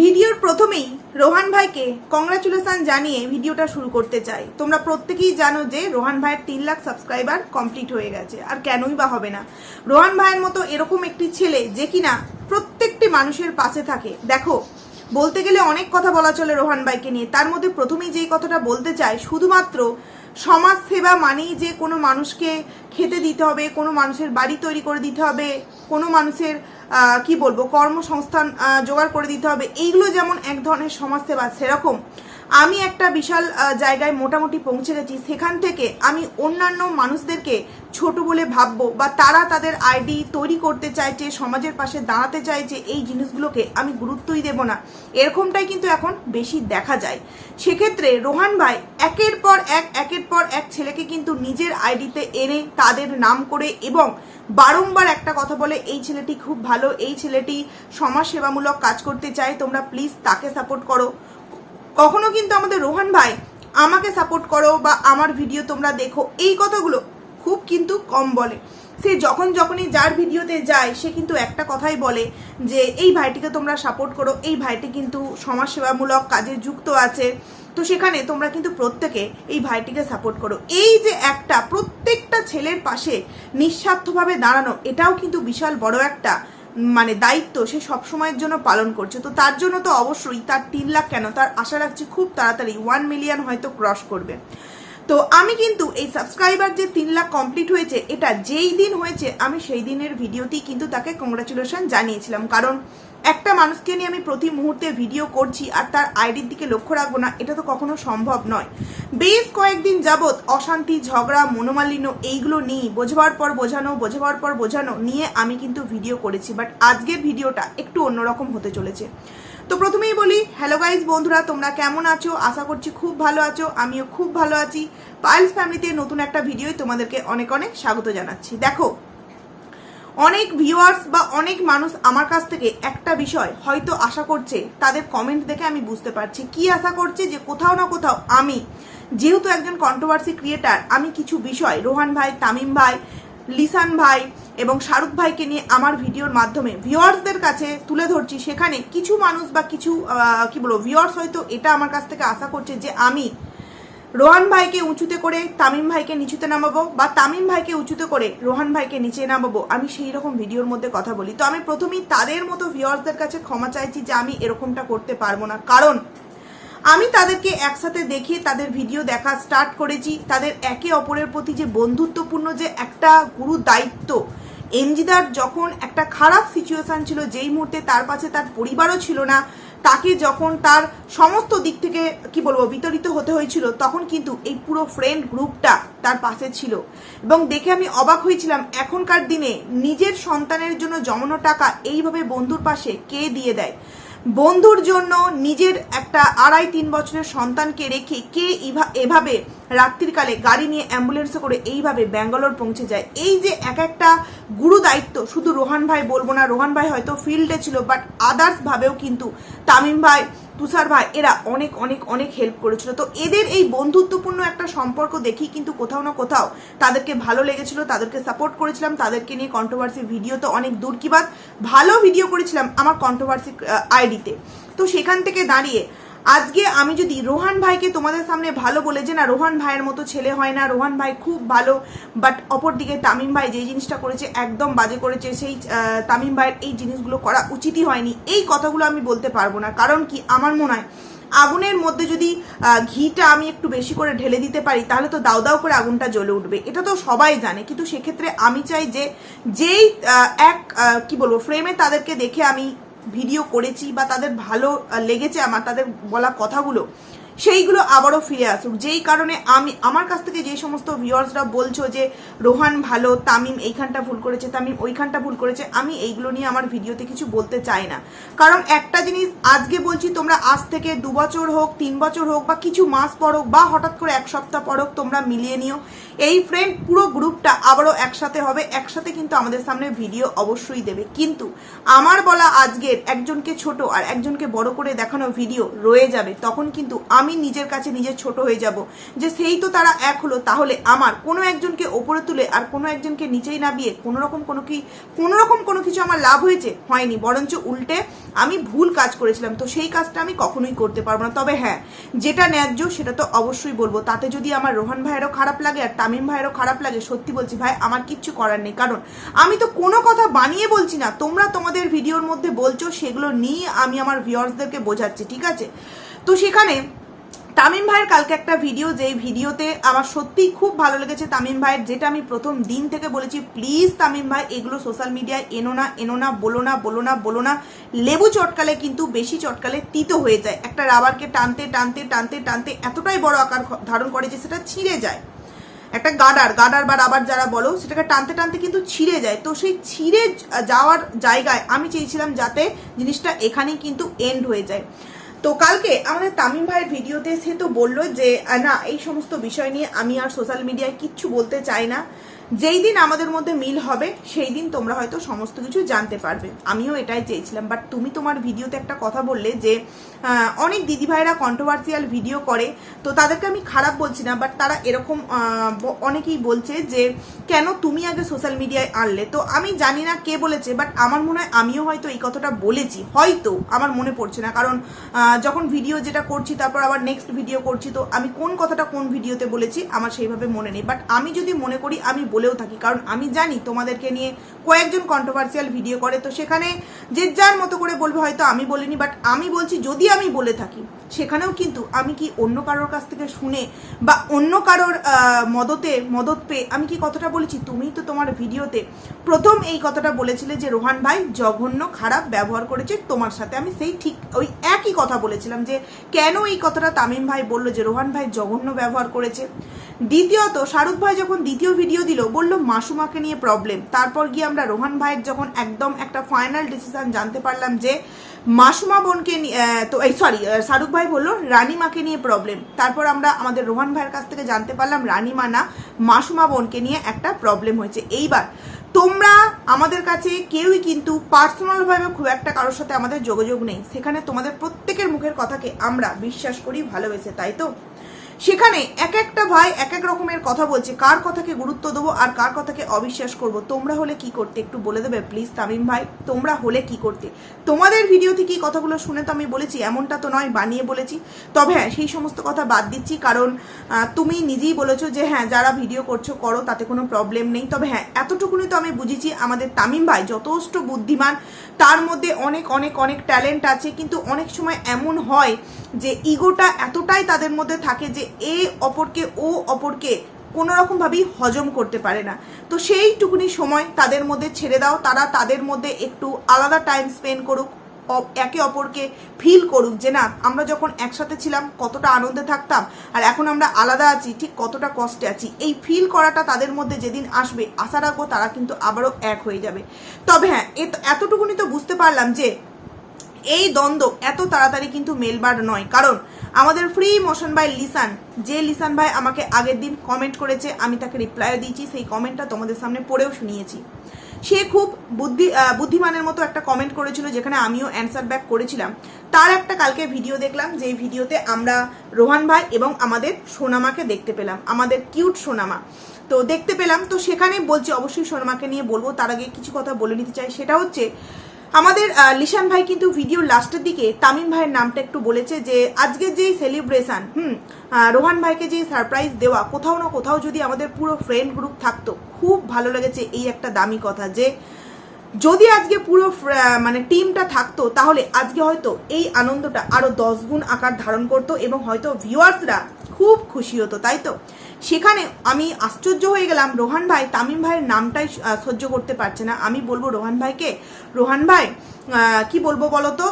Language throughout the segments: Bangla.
ভিডিওর প্রথমেই রোহান ভাইকে কংগ্রাচুলেশন জানিয়ে ভিডিওটা শুরু করতে চাই। তোমরা প্রত্যেকেই জানো যে রোহান ভাইয়ের তিন লাখ সাবস্ক্রাইবার কমপ্লিট হয়ে গেছে, আর কেনই বা হবে না। রোহান ভাইয়ের মতো এরকম একটি ছেলে যে কিনা প্রত্যেকটি মানুষের পাশে থাকে। দেখো, বলতে গেলে অনেক কথা বলা চলে রোহান ভাইকে নিয়ে। তার মধ্যে প্রথমেই যেই কথাটা বলতে চাই, শুধুমাত্র সমাজ সেবা মানেই যে কোনো মানুষকে খেতে দিতে হবে, কোনো মানুষের বাড়ি তৈরি করে দিতে হবে, কোনো মানুষের কি বলব কর্মসংস্থান জোগাড় করে দিতে হবে। এইগুলো যেমন এক ধরনের সমাজসেবা সেরকম আমি একটা বিশাল জায়গায় মোটামুটি পৌঁছে গেছি। সেখান থেকে আমি অন্যান্য মানুষদেরকে ছোট বলে ভাববো বা তারা তাদের আইডি তৈরি করতে চাইছে, সমাজের পাশে দাঁড়াতে চাইছে, এই জিনিসগুলোকে আমি গুরুত্বই দেব না। এরকমটাই কিন্তু এখন বেশি দেখা যায়। সেক্ষেত্রে রোহান ভাই, একের পর এক, একের পর এক ছেলেকে কিন্তু নিজের আইডিতে এনে তাদের নাম করে এবং বারংবার একটা কথা বলে, এই ছেলেটি খুব ভালো, এই ছেলেটি সমাজ সেবামূলক কাজ করতে চায়, তোমরা প্লিজ তাকে সাপোর্ট করো। কখনো কিন্তু আমাদের রোহান ভাই আমাকে সাপোর্ট করো বা আমার ভিডিও তোমরা দেখো, এই কথাগুলো খুব কিন্তু কম বলে। সে যখন যখনই যার ভিডিওতে যায়, সে কিন্তু একটা কথাই বলে যে, এই ভাইটিকে তোমরা সাপোর্ট করো, এই ভাইটি কিন্তু সমাজসেবামূলক কাজে যুক্ত আছে। তো সেখানে তোমরা কিন্তু প্রত্যেকে এই ভাইটিকে সাপোর্ট করো। এই যে একটা, প্রত্যেকটা ছেলের পাশে নিঃস্বার্থভাবে দাঁড়ানো, এটাও কিন্তু বিশাল বড় একটা মানে দায়িত্ব সে সবসময়ের জন্য পালন করছে। তো তার জন্য তো অবশ্যই তার তিন লাখ কেন? তার আশা রাখছি খুব তাড়াতাড়ি ওয়ান মিলিয়ন হয়তো ক্রস করবে। তো আমি কিন্তু এই সাবস্ক্রাইবার যে তিন লাখ কমপ্লিট হয়েছে, এটা যেই দিন হয়েছে, আমি সেই দিনের ভিডিওতেই কিন্তু তাকে কংগ্রাচুলেশন জানিয়েছিলাম। কারণ একটা মানুষকে নিয়ে আমি প্রতি মুহূর্তে ভিডিও করছি আর তার আইডির দিকে লক্ষ্য রাখব না, এটা তো কখনো সম্ভব নয়। বেশ কয়েকদিন যাবৎ অশান্তি, ঝগড়া, মনোমালিন্য এইগুলো নিয়ে বোঝবার পর বোঝানো, বোঝবার পর বোঝানো নিয়ে আমি কিন্তু ভিডিও করেছি বাট আজকের ভিডিওটা একটু অন্যরকম হতে চলেছে। তো প্রথমেই বলি হ্যালো গাইজ বন্ধুরা, তোমরা কেমন আছো? আশা করছি খুব ভালো আছো, আমিও খুব ভালো আছি। পাইলস ফ্যামিলিতে নতুন একটা ভিডিওই তোমাদেরকে অনেক অনেক স্বাগত জানাচ্ছি। দেখো অনেক ভিউয়ার্স বা অনেক মানুষ আমার কাছ থেকে একটা বিষয় হয়তো আশা করছে, তাদের কমেন্ট দেখে আমি বুঝতে পারছি। কি আশা করছে যে কোথাও না কোথাও আমি, যেহেতু একজন কন্ট্রোভার্সি ক্রিয়েটার আমি কিছু বিষয়, রোহান ভাই, তামিম ভাই, লিসান ভাই এবং শাহরুখ ভাইকে নিয়ে আমার ভিডিওর মাধ্যমে ভিউয়ার্সদের কাছে তুলে ধরছি, সেখানে কিছু মানুষ বা কিছু কি বলব ভিউয়ার্স হয়তো এটা আমার কাছ থেকে আশা করছে যে আমি রোহান ভাইকে উঁচুতে করে তামিম ভাইকে নিচুতে নামাবো বা তামিম ভাইকে উঁচুতে করে রোহান ভাইকে নিচে নামাবো, আমি সেই রকম ভিডিওর মধ্যে কথা বলি। তো আমি প্রথমেই তাদের মতো ভিওয়ার্সদের কাছে ক্ষমা চাইছি যে আমি এরকমটা করতে পারব না। কারণ আমি তাদেরকে একসাথে দেখিয়ে তাদের ভিডিও দেখা স্টার্ট করেছি। তাদের একে অপরের প্রতি যে বন্ধুত্বপূর্ণ যে একটা গুরু দায়িত্ব এমজিদার যখন একটা খারাপ সিচুয়েশান ছিল, যেই মুহূর্তে তার পাশে তার পরিবারও ছিল না তাকে যখন তার সমস্ত দিক থেকে, কি বলব বিতরিত হতে হয়েছিল, তখন কিন্তু এই পুরো ফ্রেন্ড গ্রুপটা তার পাশে ছিল। এবং দেখে আমি অবাক হয়েছিলাম, এখনকার দিনে নিজের সন্তানের জন্য জমানো টাকা এইভাবে বন্ধুর পাশে কে দিয়ে দেয়? বন্ধুর জন্য নিজের একটা আড়াই তিন বছরের সন্তানকে রেখে কে এভাবে রাত্রিকালে গাড়ি নিয়ে অ্যাম্বুলেন্সে করে এইভাবে ব্যাঙ্গালোর পৌঁছে যায়। এই যে এক একটা গুরু দায়িত্ব, শুধু রোহান ভাই বলব না, রোহান ভাই হয়তো ফিল্ডে ছিল বাট আদার্স ভাবেও কিন্তু তামিম ভাই তুষার ভাই, এরা অনেক অনেক অনেক হেল্প করেছিল। তো এদের এই বন্ধুত্বপূর্ণ একটা সম্পর্ক দেখি কিন্তু কোথাও না কোথাও তাদেরকে ভালো লেগেছিল, তাদেরকে সাপোর্ট করেছিলাম, তাদেরকে নিয়ে কন্ট্রোভার্সি ভিডিও তো অনেক দূর কি বাদ ভালো ভিডিও করেছিলাম আমার কন্ট্রোভার্সি আইডিতে তো সেখান থেকে দাঁড়িয়ে আজকে আমি যদি রোহান ভাইকে তোমাদের সামনে ভালো বলে যে না, রোহান ভাইয়ের মতো ছেলে হয় না, রোহান ভাই খুব ভালো বাট অপরদিকে তামিম ভাই যে জিনিসটা করেছে, একদম বাজে করেছে, সেই তামিম ভাইয়ের এই জিনিসগুলো করা উচিতই হয়নি। এই কথাগুলো আমি বলতে পারব না, কারণ কি, আমার মনে হয় আগুনের মধ্যে যদি ঘিটা আমি একটু বেশি করে ঢেলে দিতে পারি, তাহলে তো দাউ দাউ করে আগুনটা জ্বলে উঠবে। এটা তো সবাই জানে, কিন্তু সেক্ষেত্রে আমি চাই যে, যেই এক কি বলব ফ্রেমে তাদেরকে দেখে আমি ভিডিও করেছি বা তাদের ভালো লেগেছে আমার তাদের বলা কথাগুলো সেইগুলো আবারও ফিরে আসুক। যেই কারণে আমি, আমার কাছ থেকে যে সমস্ত ভিউয়ার্সরা বলছো যে রোহান ভালো, তামিম এইখানটা ভুল করেছে, তামিম ওইখানটা ভুল করেছে, আমি এইগুলো নিয়ে আমার ভিডিওতে কিছু বলতে চাই না। কারণ একটা জিনিস আজকে বলছি, তোমরা আজ থেকে দু বছর হোক, তিন বছর হোক, বা কিছু মাস পর হোক, বা হঠাৎ করে এক সপ্তাহ পর হোক তোমরা মিলিয়ে নিও। এই ফ্রেন্ড পুরো গ্রুপটা আবারও একসাথে হবে, একসাথে কিন্তু আমাদের সামনে ভিডিও অবশ্যই দেবে। কিন্তু আমার বলা আজকের একজনকে ছোট আর একজনকে বড় করে দেখানো ভিডিও রয়ে যাবে, তখন কিন্তু আমি আমি নিজের কাছে নিজে ছোট হয়ে যাব। যে সেই তো তারা এক হলো, তাহলে আমার কোনো একজনকে ওপরে তুলে আর কোনো একজনকে নিচেই নামিয়ে কোনো রকম কোনো কি কোনো রকম কোনো কিছু আমার লাভ হয়েছে? হয়নি। বরঞ্চ উল্টে আমি ভুল কাজ করেছিলাম। তো সেই কাজটা আমি কখনোই করতে পারব না। তবে হ্যাঁ যেটা ন্যায্য সেটা তো অবশ্যই বলব। তাতে যদি আমার রোহান ভাইয়েরও খারাপ লাগে আর তামিম ভাইয়েরও খারাপ লাগে, সত্যি বলছি ভাই, আমার কিচ্ছু করার নেই। কারণ আমি তো কোনো কথা বানিয়ে বলছি না। তোমরা তোমাদের ভিডিওর মধ্যে বলছো, সেগুলো নিয়ে আমি আমার ভিউয়ার্সদেরকে বোঝাচ্ছি, ঠিক আছে? তো সেখানে তামিম ভাইয়ের কালকে একটা ভিডিও যেই ভিডিওতে আমার সত্যিই খুব ভালো লেগেছে তামিম ভাইয়ের, যেটা আমি প্রথম দিন থেকে বলেছি, প্লিজ তামিম ভাই, এগুলো সোশ্যাল মিডিয়ায় এনো না এনো না, বলো না বলো না বলো না। লেবু চটকালে কিন্তু বেশি চটকালে তিতো হয়ে যায়। একটা রাবারকে টানতে টানতে টানতে টানতে এতটাই বড় আকার ধারণ করে যে সেটা ছিঁড়ে যায়। একটা গাডার গাডার বা রাবার যারা বলো, সেটাকে টানতে টানতে কিন্তু ছিঁড়ে যায়। তো সেই ছিঁড়ে যাওয়ার জায়গায় আমি চেয়েছিলাম যাতে জিনিসটা এখানেই কিন্তু এন্ড হয়ে যায়। তো কালকে আমাদের তামিম ভাইয়ের ভিডিওতে সে তো বলল যে না, এই সমস্ত বিষয় নিয়ে আমি আর সোশ্যাল মিডিয়ায় কিচ্ছু বলতে চাই না। যেই দিন আমাদের মধ্যে মিল হবে, সেই দিন তোমরা হয়তো সমস্ত কিছু জানতে পারবে। আমিও এটাই চেয়েছিলাম বাট তুমি তোমার ভিডিওতে একটা কথা বললে যে অনেক দিদিভাইরা কন্ট্রোভার্সিয়াল ভিডিও করে, তো তাদেরকে আমি খারাপ বলছি না বাট তারা এরকম অনেকেই বলছে যে, কেন তুমি আগে সোশ্যাল মিডিয়ায় আনলে? তো আমি জানি না কে বলেছে বাট আমার মনে হয় আমিও হয়তো এই কথাটা বলেছি, হয়তো, আমার মনে পড়ছে না। কারণ যখন ভিডিও যেটা করছি, তারপর আবার নেক্সট ভিডিও করছি, তো আমি কোন কথাটা কোন ভিডিওতে বলেছি, আমার সেইভাবে মনে নেই। বাট আমি যদি মনে করি, আমি বলেও থাকি। কারণ আমি জানি তোমাদেরকে নিয়ে কয়েকজন কন্ট্রোভার্সিয়াল ভিডিও করে, তো সেখানে যে যার মতো করে বলবে হয়তো আমি বলিনি বাট আমি বলছি যদি আমি বলে থাকি, সেখানেও কিন্তু আমি কি অন্য কারোর কাছ থেকে শুনে বা অন্য কারোর মদতে, মদত পেয়ে আমি কি কথাটা বলেছি? তুমি তো তোমার ভিডিওতে প্রথম এই কথাটা বলেছিলে যে রোহান ভাই জঘন্য, খারাপ ব্যবহার করেছে তোমার সাথে। আমি সেই ঠিক ওই একই কথা বলেছিলাম যে কেন এই কথাটা তামিম ভাই বলল যে রোহান ভাই জঘন্য ব্যবহার করেছে। দ্বিতীয়ত, শাহরুখ ভাই যখন দ্বিতীয় ভিডিও দিল বলল, মাসুমাকে নিয়ে প্রবলেম তারপর গিয়ে আমরা রোহান ভাইয়ের যখন একদম একটা ফাইনাল ডিসিশন জানতে পারলাম যে মাসুমা বোনকে তো এই সরি শাহরুখ ভাই বলল, রানিমাকে নিয়ে প্রবলেম তারপর আমরা আমাদের রোহান ভাইয়ের কাছ থেকে জানতে পারলাম, রানিমা না, মাসুমা বোনকে নিয়ে একটা প্রবলেম হয়েছে। এইবার, তোমরা আমাদের কাছে কেউই কিন্তু পার্সোনালভাবে খুব একটা কারোর সাথে আমাদের যোগাযোগ নেই। সেখানে তোমাদের প্রত্যেকের মুখের কথাকে আমরা বিশ্বাস করি, ভালোবেসে, তাই তো? সেখানে এক একটা ভাই এক এক রকমের কথা বলছে। কার কথাকে গুরুত্ব দেবো আর কার কথাকে অবিশ্বাস করব? তোমরা হলে কি করতে? একটু বলে দেবে প্লিজ তামিম ভাই। তোমরা হলে কি করতে? তোমাদের ভিডিও থেকে এই কথাগুলো শুনে তো আমি বলেছি, এমনটা তো নয়, বানিয়ে বলেছি। তবে হ্যাঁ সেই সমস্ত কথা বাদ দিচ্ছি কারণ তুমি নিজেই বলেছ যে হ্যাঁ যারা ভিডিও করছ, করো, তাতে কোনো প্রবলেম নেই। তবে হ্যাঁ এতটুকুনি তো আমি বুঝেছি আমাদের তামিম ভাই যথেষ্ট বুদ্ধিমান। তার মধ্যে অনেক অনেক অনেক ট্যালেন্ট আছে। কিন্তু অনেক সময় এমন হয় যে ইগোটা এতটাই তাদের মধ্যে থাকে যে এ অপরকে, ও অপরকে কোনো রকমভাবেই হজম করতে পারে না। তো সেইটুকুনি সময় তাদের মধ্যে ছেড়ে দাও। তারা তাদের মধ্যে একটু আলাদা টাইম স্পেন্ড করুক একে অপরকে ফিল করুক যে না, আমরা যখন একসাথে ছিলাম, কতটা আনন্দে থাকতাম, আর এখন আমরা আলাদা আছি, ঠিক কতটা কষ্টে আছি, এই ফিল করাটা তাদের মধ্যে যেদিন আসবে, আশা রাখব তারা কিন্তু আবারও এক হয়ে যাবে। তবে হ্যাঁ এত- এতটুকুনি তো বুঝতে পারলাম যে এই দ্বন্দ্ব এত তাড়াতাড়ি কিন্তু মেলবার নয়। কারণ আমাদের ফ্রি মোশন বাই লিসান যে লিসান ভাই আমাকে আগের দিন কমেন্ট করেছে, আমি তাকে রিপ্লাইও দিয়েছি, সেই কমেন্টটা তোমাদের সামনে পড়েও শুনিয়েছি। সে খুব বুদ্ধি বুদ্ধিমানের মতো একটা কমেন্ট করেছিল, যেখানে আমিও অ্যান্সার ব্যাক করেছিলাম। তার একটা কালকে ভিডিও দেখলাম যে ভিডিওতে আমরা রোহান ভাই এবং আমাদের সোনামাকে দেখতে পেলাম, আমাদের কিউট সোনামা। তো দেখতে পেলাম, তো সেখানে বলছি, অবশ্যই সোনামাকে নিয়ে বলব, তার আগে কিছু কথা বলে নিতে চাই। সেটা হচ্ছে আমাদের লিশান ভাই কিন্তু ভিডিও লাস্টের দিকে তামিম ভাইয়ের নামটা একটু বলেছে যে আজকে যেই সেলিব্রেশন হুম রোহান ভাইকে যে সারপ্রাইজ দেওয়া, কোথাও না কোথাও যদি আমাদের পুরো ফ্রেন্ড গ্রুপ থাকতো, খুব ভালো লেগেছে এই একটা দামি কথা যে, যদি আজকে পুরো মানে টিমটা থাকতো, তাহলে আজকে হয়তো এই আনন্দটা আরও দশ গুণ আকার ধারণ করতো এবং হয়তো ভিউয়ার্সরা খুব খুশি হতো, তাই তো? সেখানে আমি আশ্চর্য হয়ে গেলাম, রোহান ভাই তামিম ভাইয়ের নামটাই সহ্য করতে পারছে না। আমি বলব রোহান ভাইকে রোহান ভাই কি বলব বলো তো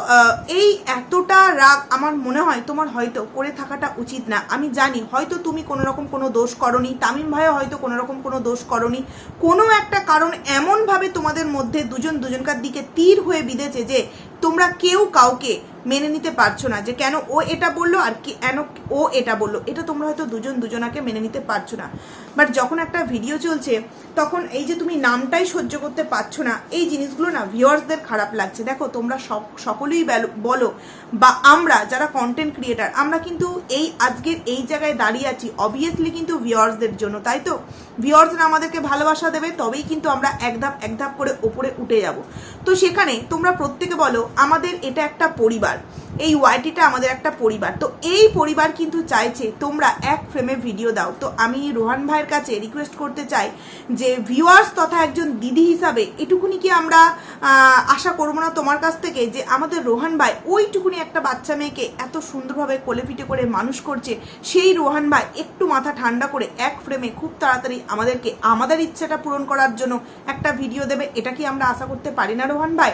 এই এতটা রাগ আমার মনে হয় তোমার হয়তো করে থাকাটা উচিত না। আমি জানি, হয়তো তুমি কোনো রকম কোনো দোষ করনি, তামিম ভাইও হয়তো কোনো রকম কোনো দোষ করনি। কোনো একটা কারণ এমনভাবে তোমাদের মধ্যে দুজন দুজনকার দিকে তীর হয়ে বিঁধেছে যে তোমরা কেউ কাউকে মেনে নিতে পারছ না, যে কেন ও এটা বলল আর কি, কেন ও এটা বলল। এটা তোমরা হয়তো দুজন দুজনাকে মেনে নিতে পারছ না। বাট যখন একটা ভিডিও চলছে, তখন এই যে তুমি নামটাই সহ্য করতে পারছ না, এই জিনিসগুলো না ভিউয়ার্সদের খারাপ লাগছে। দেখো, তোমরা সব, সকলেই বলো, বা আমরা যারা কন্টেন্ট ক্রিয়েটার আমরা কিন্তু এই আজকের এই জায়গায় দাঁড়িয়ে আছি। অবভিয়াসলি কিন্তু ভিউয়ার্সদের জন্য, তাই তো? ভিউয়ার্সরা আমাদেরকে ভালোবাসা দেবে, তবেই কিন্তু আমরা এক ধাপ এক ধাপ করে ওপরে উঠে যাব। তো সেখানে তোমরা প্রত্যেকে বলো, আমাদের এটা একটা পরিবার। এই ওয়াইটিটা আমাদের একটা পরিবার। তো এই পরিবার কিন্তু চাইছে তোমরা এক ফ্রেমে ভিডিও দাও। তো আমি রোহান ভাইয়ের কাছে রিকোয়েস্ট করতে চাই যে ভিউয়ার্স তথা একজন দিদি হিসাবে এটুকুনি কি আমরা আশা করব না তোমার কাছ থেকে যে আমাদের রোহান ভাই ওইটুকুনি একটা বাচ্চা মেয়েকে এত সুন্দরভাবে কোলে পিঠে করে মানুষ করছে, সেই রোহান ভাই একটু মাথা ঠান্ডা করে এক ফ্রেমে খুব তাড়াতাড়ি আমাদেরকে, আমাদের ইচ্ছাটা পূরণ করার জন্য একটা ভিডিও দেবে। এটা কি আমরা আশা করতে পারি না রোহান ভাই?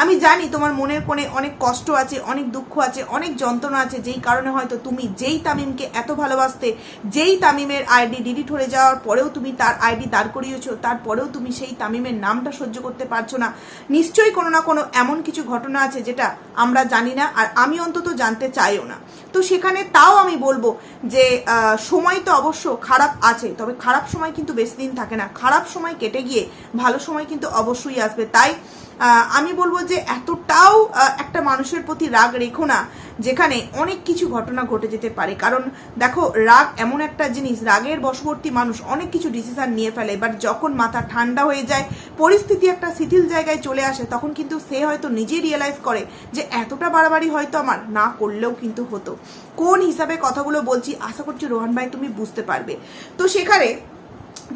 আমি জানি তোমার মনের কোণে অনেক কষ্ট আছে, অনেক দুঃখ আছে, অনেক যন্ত্রণা আছে, যেই কারণে হয়তো তুমি যেই তামিমকে এত ভালোবাসতে, যেই তামিমের আইডি ডিলিট হয়ে যাওয়ার পরেও তুমি তার আইডি দাঁড় করিয়েছো, তারপরেও তুমি সেই তামিমের নামটা সহ্য করতে পারছ না। নিশ্চয়ই কোনো না কোনো এমন কিছু ঘটনা আছে যেটা আমরা জানি না আর আমি অন্তত জানতে চাইও না। তো সেখানে তাও আমি বলব যে সময় তো অবশ্য খারাপ আছে, তবে খারাপ সময় কিন্তু বেশি দিন থাকে না। খারাপ সময় কেটে গিয়ে ভালো সময় কিন্তু অবশ্যই আসবে। তাই আমি বলব যে এতটাও একটা মানুষের প্রতি রাগ রেখো না, যেখানে অনেক কিছু ঘটনা ঘটে যেতে পারে। কারণ দেখো, রাগ এমন একটা জিনিস, রাগের বশবর্তী মানুষ অনেক কিছু ডিসিশন নিয়ে ফেলে বাট যখন মাথা ঠান্ডা হয়ে যায়, পরিস্থিতি একটা শিথিল জায়গায় চলে আসে, তখন কিন্তু সে হয়তো নিজেই রিয়েলাইজ করে যে এতটা বাড়াবাড়ি হয়তো আমার না করলেও কিন্তু হতো। কোন হিসাবে কথাগুলো বলছি, আশা করছি রোহান ভাই তুমি বুঝতে পারবে। তো সেখানে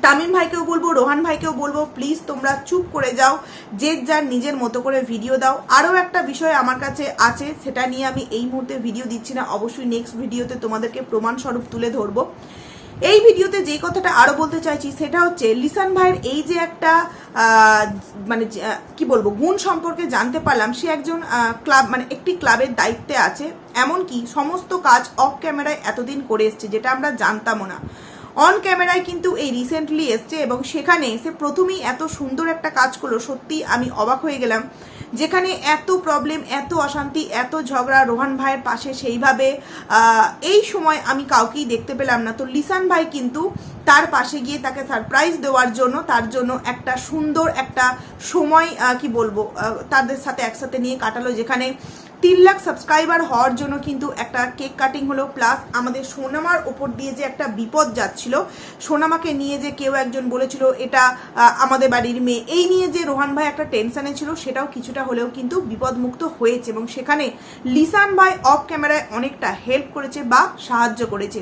তামিম ভাইকেও বলব, রোহান ভাইকেও বলব প্লিজ তোমরা চুপ করে যাও, যে যার নিজের মতো করে ভিডিও দাও। আরও একটা বিষয় আমার কাছে আছে, সেটা নিয়ে আমি এই মুহূর্তে ভিডিও দিচ্ছি না, অবশ্যই নেক্সট ভিডিওতে তোমাদেরকে প্রমাণস্বরূপ তুলে ধরবো। এই ভিডিওতে যে কথাটা আরও বলতে চাইছি, সেটা হচ্ছে, লিসান ভাইয়ের এই যে একটা মানে কি বলব, গুণ সম্পর্কে জানতে পারলাম, সে একজন ক্লাব মানে একটি ক্লাবের দায়িত্বে আছে। এমনকি সমস্ত কাজ অফ ক্যামেরায় এতদিন করে এসছে, যেটা আমরা জানতামও না। অন ক্যামেরায় কিন্তু এই রিসেন্টলি এসছে এবং সেখানে সে প্রথমেই এত সুন্দর একটা কাজ করল, সত্যি আমি অবাক হয়ে গেলাম। যেখানে এত প্রবলেম এত অশান্তি, এত ঝগড়া রোহান ভাইয়ের পাশে সেইভাবে এই সময় আমি কাউকেই দেখতে পেলাম না। তো লিসান ভাই কিন্তু তার পাশে গিয়ে তাকে সারপ্রাইজ দেওয়ার জন্য, তার জন্য একটা সুন্দর একটা সময় কি বলব তাদের সাথে একসাথে নিয়ে কাটালো, যেখানে তিন লাখ সাবস্ক্রাইবার হওয়ার জন্য কিন্তু একটা কেক কাটিং হলো প্লাস আমাদের সোনামার ওপর দিয়ে যে একটা বিপদ যাচ্ছিল, সোনামাকে নিয়ে যে কেউ একজন বলেছিল, এটা আমাদের বাড়ির মেয়ে। এই নিয়ে যে রোহান ভাই একটা টেনশানে ছিল, সেটাও কিছুটা হলেও কিন্তু বিপদমুক্ত হয়েছে এবং সেখানে লিসান ভাই অফ ক্যামেরায় অনেকটা হেল্প করেছে বা সাহায্য করেছে।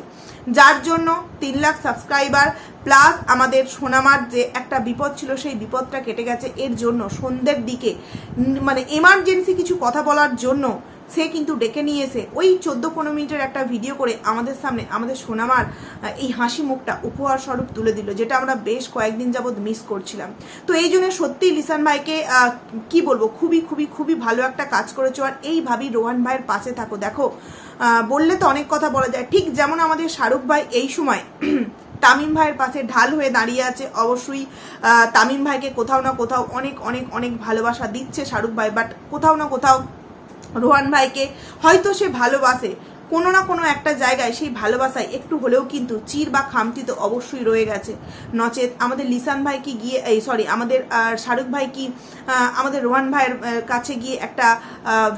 যার জন্য তিন লাখ সাবস্ক্রাইবার প্লাস আমাদের সোনামার যে একটা বিপদ ছিল, সেই বিপদটা কেটে গেছে। এর জন্য সন্ধ্যের দিকে মানে এমার্জেন্সি কিছু কথা বলার জন্য সে কিন্তু ডেকে নিয়ে এসে ওই চোদ্দ পনেরো মিনিটের একটা ভিডিও করে আমাদের সামনে, আমাদের সোনামার এই হাসি মুখটা উপহার স্বরূপ তুলে দিল, যেটা আমরা বেশ কয়েকদিন যাবৎ মিস করছিলাম। তো এই জন্য সত্যি লিসান ভাইকে কি বলব, খুবই খুবই খুবই ভালো একটা কাজ করেছ। আর এইভাবেই রোহান ভাইয়ের পাশে থাকো। দেখো বললে তো অনেক কথা বলা যায়। ঠিক যেমন আমাদের শাহরুখ ভাই এই সময় তামিম ভাইয়ের পাশে ঢাল হয়ে দাঁড়িয়ে আছে, অবশ্যই তামিম ভাইকে কোথাও না কোথাও অনেক অনেক অনেক ভালোবাসা দিচ্ছে শাহরুখ ভাই বাট কোথাও না কোথাও রোহান ভাইকে হয়তো সে ভালোবাসে। কোনো না কোনো একটা জায়গায় সেই ভালোবাসায় একটু হলেও কিন্তু চির বা খামতি তো অবশ্যই রয়ে গেছে। নচেত আমাদের লিসান ভাই কি গিয়ে, এই সরি আমাদের শাহরুখ ভাই কি আমাদের রোহান ভাইয়ের কাছে গিয়ে একটা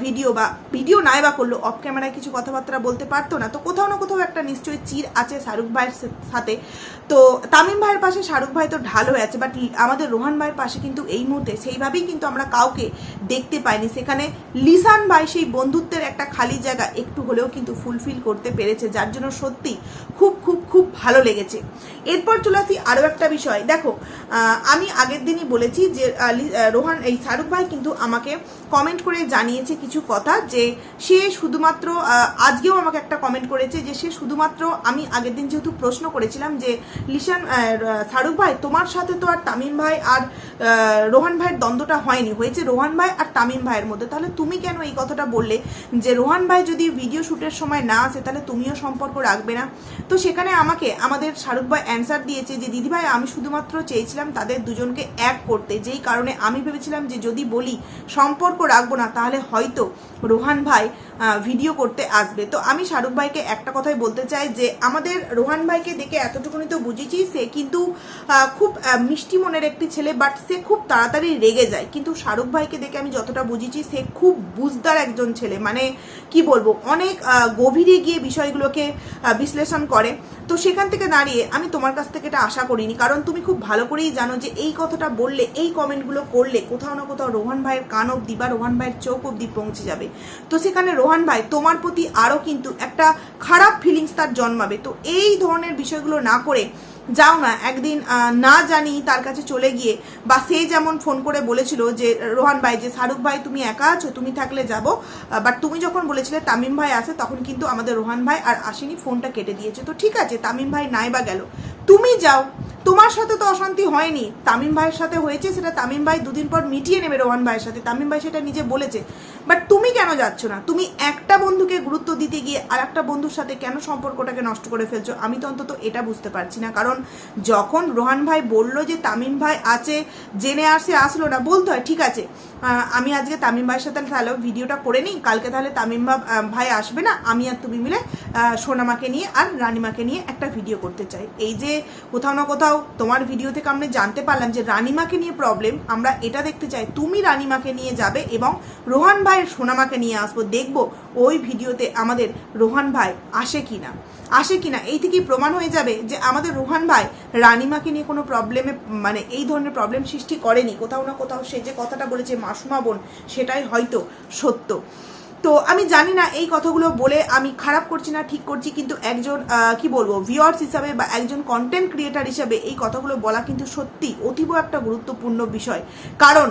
ভিডিও বা ভিডিও নাই বা করল অফ ক্যামেরায় কিছু কথাবার্তা বলতে পারতো না। তো কোথাও না কোথাও একটা নিশ্চয়ই চির আছে শাহরুখ ভাইয়ের সাথে। তো তামিম ভাইয়ের পাশে শাহরুখ ভাই তো ঢাল হয়ে আছে বাট আমাদের রোহান ভাইয়ের পাশে কিন্তু এই মুহূর্তে সেইভাবেই কিন্তু আমরা কাউকে দেখতে পাইনি। সেখানে লিসান ভাই সেই বন্ধুত্বের একটা খালি জায়গা একটু হলেও কিন্তু ফুলফিল করতে পেরেছে, যার জন্য সত্যি খুব খুব খুব ভালো লেগেছে। এরপর চলে আসি আরও একটা বিষয়। দেখো আমি আগের দিনই বলেছি যে রোহান, এই শাহরুখ ভাই কিন্তু আমাকে কমেন্ট করে জানিয়েছে কিছু কথা যে, সে শুধুমাত্র আজকেও আমাকে একটা কমেন্ট করেছে যে, সে শুধুমাত্র আমি আগের দিন যেহেতু প্রশ্ন করেছিলাম যে, লিশান শাহরুখ ভাই, তোমার সাথে তো আর তামিম ভাই আর রোহান ভাইয়ের দ্বন্দ্বটা হয়নি। হয়েছে রোহান ভাই আর তামিম ভাইয়ের মধ্যে। তাহলে তুমি কেন এই কথাটা বললে যে, রোহান ভাই যদি ভিডিও শ্যুটের সময় সময় না আসে, তাহলে তুমিও সম্পর্ক রাখবে না। তো সেখানে আমাকে, আমাদের শাহরুখ ভাই অ্যান্সার দিয়েছে যে দিদিভাই আমি শুধুমাত্র চেয়েছিলাম তাদের দুজনকে এক করতে। যেই কারণে আমি ভেবেছিলাম যে, যদি বলি সম্পর্ক রাখব না, তাহলে হয়তো রোহান ভাই ভিডিও করতে আসবে। তো আমি শাহরুখ ভাইকে একটা কথাই বলতে চাই যে, আমাদের রোহান ভাইকে দেখে এতটুকুনি তো বুঝেছি, সে কিন্তু খুব মিষ্টি মনের একটি ছেলে বাট সে খুব তাড়াতাড়ি রেগে যায়। কিন্তু শাহরুখ ভাইকে দেখে আমি যতটা বুঝেছি, সে খুব বুঝদার একজন ছেলে। মানে কি বলব? অনেক গভীরে গিয়ে বিষয়গুলোকে বিশ্লেষণ করে। তো সেখান থেকে দাঁড়িয়ে আমি তোমার কাছ থেকে এটা আশা করিনি। কারণ তুমি খুব ভালো করেই জানো যে এই কথাটা বললে, এই কমেন্টগুলো করলে কোথাও না কোথাও রোহান ভাইয়ের কান অব্দি বা রোহান ভাইয়ের চোখ অব্দি পৌঁছে যাবে। তো সেখানে রোহান ভাই তোমার প্রতি আরও কিন্তু একটা খারাপ ফিলিংস তার জন্মাবে। তো এই ধরনের বিষয়গুলো না করে যাও না, একদিন না জানি তার কাছে চলে গিয়ে, বা সে যেমন ফোন করে বলেছিল যে, রোহান ভাই, যে শাহরুখ ভাই, তুমি একা আছো, তুমি থাকলে যাব বাট তুমি যখন বলেছিলে তামিম ভাই আসে তখন কিন্তু আমাদের রোহান ভাই আর আসেনি ফোনটা কেটে দিয়েছে। তো ঠিক আছে, তামিম ভাই নাই বা গেল। তুমি যাও। তোমার সাথে তো অশান্তি হয়নি। তামিম ভাইয়ের সাথে হয়েছে সেটা তামিম ভাই দুদিন পর মিটিয়ে নেবে রোহান ভাইয়ের সাথে। তামিম ভাই সেটা নিজে বলেছে। বাট তুমি কেন যাচ্ছ না? তুমি একটা বন্ধুকে গুরুত্ব দিতে গিয়ে আর একটা বন্ধুর সাথে কেন সম্পর্কটাকে নষ্ট করে ফেলছো? আমি তো অন্তত এটা বুঝতে পারছি না। কারণ যখন রোহান ভাই বলল যে তামিম ভাই আছে, জেনে আসে আসলো না, বলতে হয়, ঠিক আছে। আমি আজকে তামিম ভাইয়ের সাথে তাহলে ভিডিওটা করে নিই। কালকে তাহলে তামিম ভাই আসবে না। আমি আর তুমি মিলে সোনামাকে নিয়ে আর রানিমাকে নিয়ে একটা ভিডিও করতে চাই। এই যে কোথাও না কোথাও তোমার ভিডিও থেকে আমরা জানতে পারলাম যে রানিমাকে নিয়ে প্রবলেম আমরা এটা দেখতে চাই। তুমি রানিমাকে নিয়ে যাবে এবং রোহান ভাইয়ের সোনামাকে নিয়ে আসব। দেখব ওই ভিডিওতে আমাদের রোহান ভাই আসে কিনা। আসে কিনা, এই থেকেই প্রমাণ হয়ে যাবে যে আমাদের রোহান ভাই রানিমাকে নিয়ে কোনো প্রবলেমে মানে এই ধরনের প্রবলেম সৃষ্টি করেনি। কোথাও না কোথাও সে যে কথাটা বলেছে, মাসুমা বোন, সেটাই হয়তো সত্য। তো আমি জানি না এই কথাগুলো বলে আমি খারাপ করছি না, ঠিক করছি, কিন্তু একজন কি বলব ভিউয়ার্স হিসাবে বা একজন কন্টেন্ট ক্রিয়েটার হিসাবে এই কথাগুলো বলা কিন্তু সত্যি অতীব একটা গুরুত্বপূর্ণ বিষয়। কারণ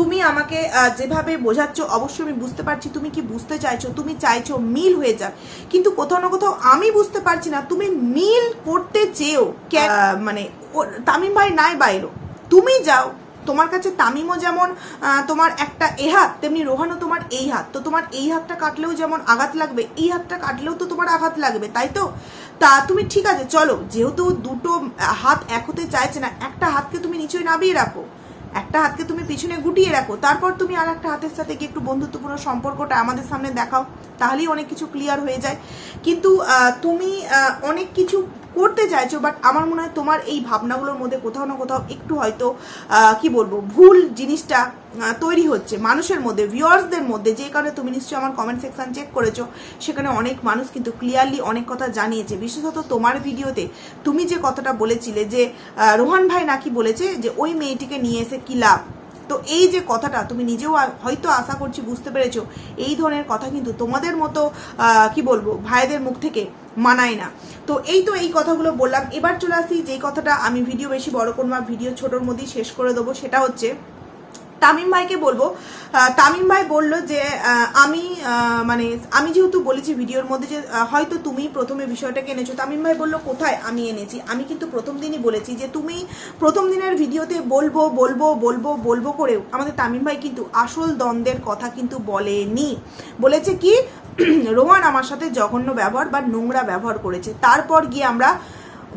তুমি আমাকে যেভাবে বোঝাচ্ছ, অবশ্যই আমি বুঝতে পারছি। তুমি কি বুঝতে চাইছো? তুমি চাইছো মিল হয়ে যাক। কিন্তু কোথাও না কোথাও আমি বুঝতে পারছি না, তুমি মিল করতে চেয়েও মানে তামিম ভাই নাই বাইরো তুমি যাও, তোমার কাছে তামিমও যেমন তোমার একটা এ হাত, তেমনি রোহানও তোমার এই হাত। তো তোমার এই হাতটা কাটলেও যেমন আঘাত লাগবে, এই হাতটা কাটলেও তো তোমার আঘাত লাগবে, তাই তো? তা তুমি ঠিক আছে, চলো। যেহেতু দুটো হাত এক হতে চাইছে না, একটা হাতকে তুমি নিচে নামিয়ে রাখো। একটা হাতকে তুমি পিছনে গুটিয়ে রাখো, তারপর তুমি আর একটা হাতের সাথে গিয়ে একটু বন্ধুত্বপূর্ণ সম্পর্কটা আমাদের সামনে দেখাও, তাহলেই অনেক কিছু ক্লিয়ার হয়ে যায়। কিন্তু তুমি অনেক কিছু করতে চাইছো বাট আমার মনে হয় তোমার এই ভাবনাগুলোর মধ্যে কোথাও না কোথাও একটু হয়তো কি বলব, ভুল জিনিসটা তৈরি হচ্ছে। মানুষের মধ্যে ভিউয়ার্সদের মধ্যে, যে কারণে তুমি নিশ্চয়ই আমার কমেন্ট সেকশন চেক করেছ, সেখানে অনেক মানুষ কিন্তু ক্লিয়ারলি অনেক কথা জানিয়েছে। বিশেষত তোমার ভিডিওতে তুমি যে কথাটা বলেছিলে যে রোহান ভাই নাকি বলেছে যে, ওই মেয়েটিকে নিয়ে এসে কি লাভ? তো এই যে কথাটা তুমি নিজেও হয়তো আশা করছি বুঝতে পেরেছ, এই ধরনের কথা কিন্তু তোমাদের মতো কি বলব, ভাইদের মুখ থেকে মানায় না। তো এই তো এই কথাগুলো বললাম। এবার চলে আসি, যেই কথাটা আমি ভিডিও বেশি বড় করব ভিডিও ছোটোর মধ্যেই শেষ করে দেবো, সেটা হচ্ছে তামিম ভাইকে বলব। তামিম ভাই বলল যে আমি মানে আমি যেহেতু বলেছি ভিডিওর মধ্যে যে হয়তো তুমি প্রথমে বিষয়টাকে এনেছো। তামিম ভাই বলল, কোথায় আমি এনেছি? আমি কিন্তু প্রথম দিনই বলেছি যে, তুমি প্রথম দিনের ভিডিওতে বলব বলব বলব বলব করেও আমাদের তামিম ভাই কিন্তু আসল দ্বন্দ্বের কথা কিন্তু বলেনি। বলেছে কি রোহান আমার সাথে জঘন্য ব্যবহার বা নোংরা ব্যবহার করেছে। তারপর গিয়ে আমরা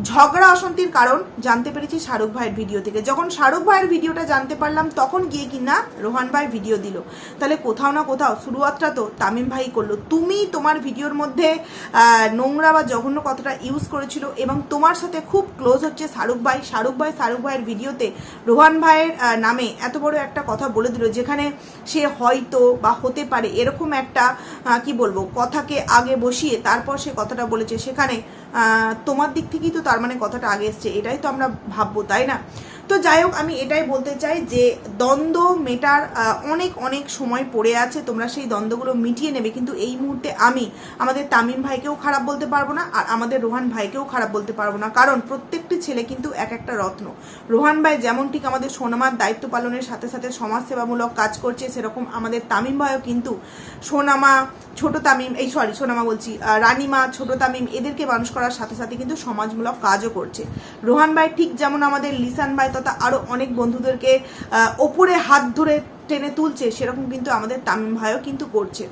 ঝগড়া অশান্তির কারণ জানতে পেরেছি শাহরুখ ভাইয়ের ভিডিও থেকে। যখন শাহরুখ ভাইয়ের ভিডিওটা জানতে পারলাম, তখন গিয়ে কিনা রোহান ভাই ভিডিও দিল। তাহলে কোথাও না কোথাও শুরুয়াতটা তো তামিম ভাই করল। তুমি তোমার ভিডিওর মধ্যে নোংরা বা জঘন্য কথাটা ইউজ করেছিল এবং তোমার সাথে খুব ক্লোজ হচ্ছে শাহরুখ ভাই। শাহরুখ ভাই শাহরুখ ভাইয়ের ভিডিওতে রোহান ভাইয়ের নামে এত বড় একটা কথা বলে দিল, যেখানে সে হয়তো বা হতে পারে এরকম একটা কি বলব, কথাকে আগে বসিয়ে তারপর সে কথাটা বলেছে। সেখানে তোমার দিক থেকেই তো তার মানে কথাটা আগে এসছে এটাই তো আমরা ভাববো তাই না? তো যাই হোক, আমি এটাই বলতে চাই যে দ্বন্দ্ব মেটার অনেক অনেক সময় পড়ে আছে, তোমরা সেই দ্বন্দ্বগুলো মিটিয়ে নেবে। কিন্তু এই মুহূর্তে আমি আমাদের তামিম ভাইকেও খারাপ বলতে পারব না, আর আমাদের রোহান ভাইকেও খারাপ বলতে পারব না। কারণ প্রত্যেকটি ছেলে কিন্তু এক একটা রত্ন। রোহান ভাই যেমন ঠিক আমাদের সোনামার দায়িত্ব পালনের সাথে সাথে সমাজসেবামূলক কাজ করছে, সেরকম আমাদের তামিম ভাইও কিন্তু সোনামা, ছোট তামিম, এই সরি সোনামা বলছি রানীমা, ছোট তামিম, এদেরকে মানুষ করার সাথে সাথে কিন্তু সমাজমূলক কাজও করছে। রোহান ভাই ঠিক যেমন আমাদের লিসান ভাই তথা আরও অনেক বন্ধুদেরকে ওপরে হাত ধরে টেনে তুলছে, সেরকম কিন্তু আমাদের তামিম ভাইও কিন্তু করছে।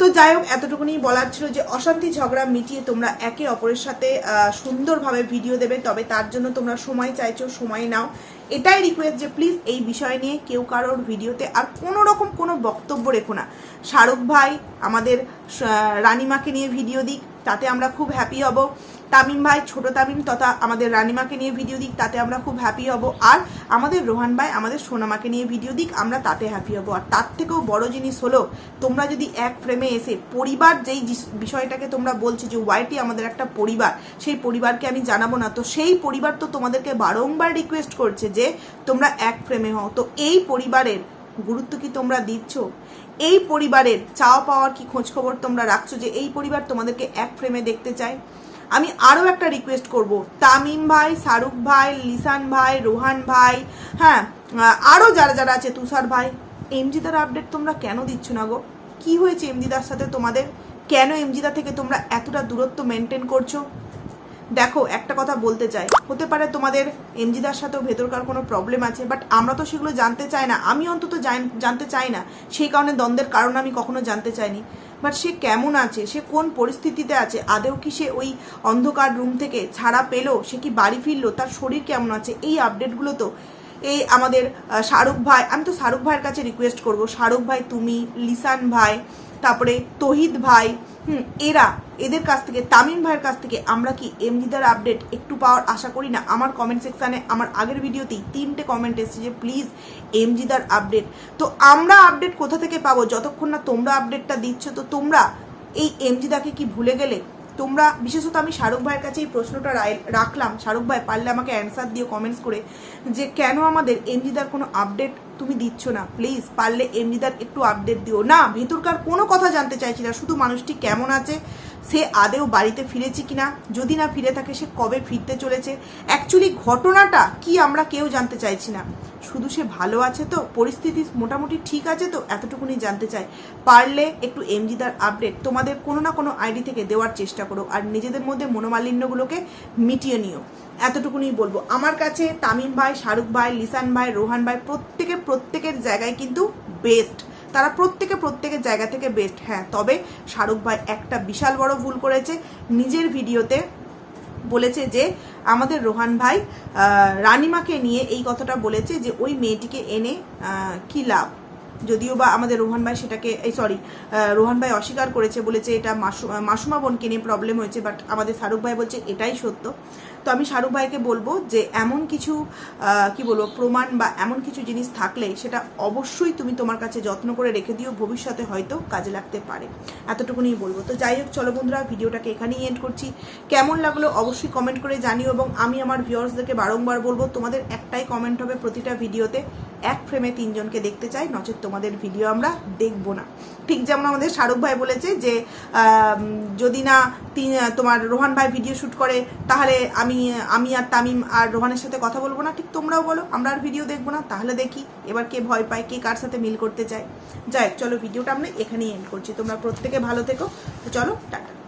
তো যাই হোক, এতটুকুনি বলার ছিল যে অশান্তি ঝগড়া মিটিয়ে তোমরা একে অপরের সাথে সুন্দরভাবে ভিডিও দেবে, তবে তার জন্য তোমরা সময় চাইছো, সময় নাও। এটাই রিকোয়েস্ট যে প্লিজ এই বিষয় নিয়ে কেউ কারোর ভিডিওতে আর কোনো রকম কোনো বক্তব্য রেখো না। শাহরুখ ভাই আমাদের রানিমাকে নিয়ে ভিডিও দিক, তাতে আমরা খুব হ্যাপি হব। তামিম ভাই, ছোট তামিম তথা আমাদের রানিমাকে নিয়ে ভিডিও দিক, তাতে আমরা খুব হ্যাপি হব। আর আমাদের রোহান ভাই, আমাদের সোনামাকে নিয়ে ভিডিও দিক, আমরা তাতে হ্যাপি হব। আর তার থেকেও বড় জিনিস হলো, তোমরা যদি এক ফ্রেমে এসে পরিবার যেই বিষয়টাকে তোমরা বলছো যে ওয়াইটি আমাদের একটা পরিবার? সেই পরিবারকে আমি জানাব না। তো সেই পরিবার তো তোমাদেরকে বারংবার রিকোয়েস্ট করছে যে, তোমরা এক ফ্রেমে হও। তো এই পরিবারের গুরুত্ব কি তোমরা দিচ্ছ? এই পরিবারের চাওয়া পাওয়ার কি খোঁজ খবর তোমরা রাখছো যে, এই পরিবার তোমাদেরকে এক ফ্রেমে দেখতে চায়? আমি আরও একটা রিকোয়েস্ট করব। তামিম ভাই, শাহরুখ ভাই, লিসান ভাই, রোহান ভাই হ্যাঁ আরও যারা যারা আছে, তুষার ভাই, এমজিদার আপডেট তোমরা কেন দিচ্ছ না গো? কি হয়েছে এমজিদার সাথে তোমাদের? কেন এমজিদা থেকে তোমরা এতটা দূরত্ব মেনটেন করছ? দেখো, একটা কথা বলতে চাই। হতে পারে তোমাদের এমজিদার সাথেও ভেতরকার কোনো প্রবলেম আছে বাট আমরা তো সেগুলো জানতে চাই না। আমি অন্তত জানতে চাই না। সেই কারণে দ্বন্দ্বের কারণ আমি কখনো জানতে চাইনি। বাট সে কেমন আছে? সে কোন পরিস্থিতিতে আছে? আদেও কি সে ওই অন্ধকার রুম থেকে ছাড়া পেল? সে কি বাড়ি ফিরলো? তার শরীর কেমন আছে? এই আপডেটগুলো তো এই আমাদের শাহরুখ ভাই, আমি তো শাহরুখ ভাইয়ের কাছে রিকোয়েস্ট করব। শাহরুখ ভাই, তুমি, লিসান ভাই তারপরে তহিদ ভাই, হুম, এরা এদের কাছ থেকে, তামিম ভাইয়ের কাছ থেকে আমরা কি এমজিদার আপডেট একটু পাওয়ার আশা করি না? আমার কমেন্ট সেকশানে আমার আগের ভিডিওতেই তিনটে কমেন্ট এসেছে যে প্লিজ এমজিদার আপডেট তো আমরা আপডেট কোথা থেকে পাবো? যতক্ষণ না তোমরা আপডেটটা দিচ্ছ, তো তোমরা এই এমজিদাকে কি ভুলে গেলে? তোমরা, বিশেষত আমি শাহরুখ ভাইয়ের কাছে এই প্রশ্নটা রাখলাম। শাহরুখ ভাই, পারলে আমাকে অ্যান্সার দিও কমেন্টস করে যে, কেন আমাদের এমজিদার কোনো আপডেট তুমি দিচ্ছ না প্লিজ পারলে এমজিদার একটু আপডেট দিও। না, ভেতরকার কোনো কথা জানতে চাইছি না, শুধু মানুষটি কেমন আছে, সে আদেও বাড়িতে ফিরেছে কিনা, যদি না ফিরে থাকে সে কবে ফিরতে চলেছে? অ্যাকচুয়ালি ঘটনাটা কি আমরা কেউ জানতে চাইছি না। শুধু সে ভালো আছে তো, পরিস্থিতি মোটামুটি ঠিক আছে তো, এতটুকুনি জানতে চাই। পারলে একটু এমজিদার আপডেট তোমাদের কোনো না কোনো আইডি থেকে দেওয়ার চেষ্টা করো, আর নিজেদের মধ্যে মনোমালিন্যগুলোকে মিটিয়ে নিও। এতটুকুনি বলব। আমার কাছে তামিম ভাই, শাহরুখ ভাই, লিসান ভাই, রোহান ভাই প্রত্যেকের প্রত্যেকের জায়গায় কিন্তু বেস্ট তারা প্রত্যেকে প্রত্যেকের জায়গা থেকে বেস্ট হ্যাঁ তবে শাহরুখ ভাই একটা বিশাল বড় ভুল করেছে। নিজের ভিডিওতে বলেছে যে আমাদের রোহান ভাই রানিমাকে নিয়ে এই কথাটা বলেছে যে ওই মেয়েটিকে এনে কি লাভ? যদিও বা আমাদের রোহান ভাই সেটাকে, এই সরি রোহান ভাই অস্বীকার করেছে, বলেছে এটা মাসুমা বোনকে নিয়ে প্রবলেম হয়েছে বাট আমাদের শাহরুখ ভাই বলছে এটাই সত্য। তো আমি শাহরুখ ভাইকে বলব যে এমন কিছু কি বলব, প্রমাণ বা এমন কিছু জিনিস থাকলে সেটা অবশ্যই তুমি তোমার কাছে যত্ন করে রেখে দিও, ভবিষ্যতে হয়তো কাজে লাগতে পারে। এতটুকুনি বলব। তো যাই হোক, চলো বন্ধুরা, ভিডিওটাকে এখানেই এন্ড করছি। কেমন লাগল অবশ্যই কমেন্ট করে জানিও, এবং আমি আমার ভিউয়ার্সদেরকে বারংবার বলব, তোমাদের একটাই কমেন্ট হবে প্রতিটা ভিডিওতে এক ফ্রেমে তিনজনকে দেখতে চাই, নচেত তোমাদের ভিডিও আমরা দেখব না। ঠিক যেমন আমাদের শাহরুখ ভাই বলেছে যে যদি না তোমার রোহান ভাই ভিডিও শ্যুট করে, তাহলে আমি আমি আর তামিম আর রোহানের সাথে কথা বলব না। ঠিক তোমরাও বলো, আমরা আর ভিডিও দেখব না, তাহলে দেখি এবার কে ভয় পায়, কে কার সাথে মিল করতে চায়। যাই চলো ভিডিওটা আমরা এখানেই এন্ড করছি। তোমরা প্রত্যেকে ভালো থেকো। চলো, টাটা।